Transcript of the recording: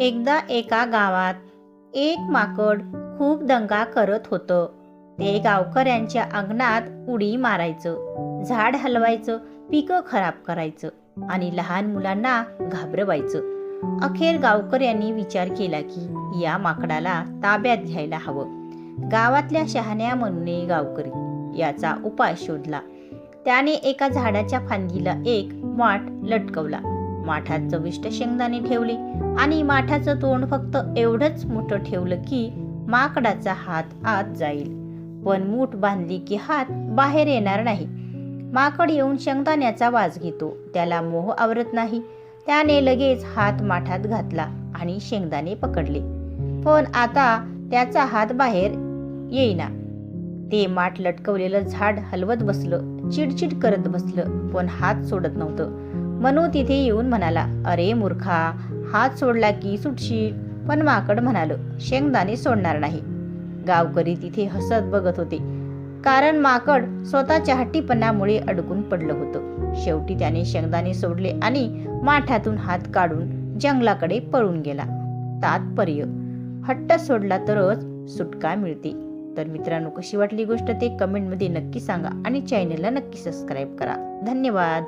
एकदा एका गावात एक माकड खूप दंगा करत होतं. ते गावकऱ्यांच्या अंगणात उडी मारायचं झाड हलवायचं पिकं खराब करायचं आणि लहान मुलांना घाबरवायचं. अखेर गावकऱ्यांनी विचार केला की या माकडाला ताब्यात घ्यायला हवं. गावातल्या शहाण्या म्हणूने गावकरी याचा उपाय शोधला. त्याने एका झाडाच्या फांदीला एक माठ लटकवला. माठात चविष्ट शेंगदाणे ठेवले आणि माठाचं तोंड फक्त एवढंच मोठं ठेवलं की माकडाचा हात आत जाईल. पण मूठ बांधली की हात बाहेर येणार नाही. माकड येऊन शेंगदाण्याचा वास घेतो. त्याला मोह आवरत नाही. त्याने लगेच हात माठात घातला आणि शेंगदाणे पकडले. पण आता त्याचा हात बाहेर येईना. ते माठ लटकवलेलं झाड हलवत बसलं चिडचिड करत बसलं पण हात सोडत नव्हतं. मनू तिथे येऊन म्हणाला अरे मूर्खा हात सोडला की सुटशील. पण माकड म्हणालं शेंगदाणे सोडणार नाही. गावकरी तिथे हसत बघत होते. कारण माकड स्वतःच्या हट्टीपणामुळे अडकून पडलं होतं. शेवटी त्याने शेंगदाणे सोडले आणि माठातून हात काढून जंगलाकडे पळून गेला. तात्पर्य हट्ट सोडला तरच सुटका मिळते. तर मित्रांनो कशी वाटली गोष्ट ते कमेंटमध्ये नक्की सांगा आणि चॅनलला नक्की सबस्क्राईब करा. धन्यवाद.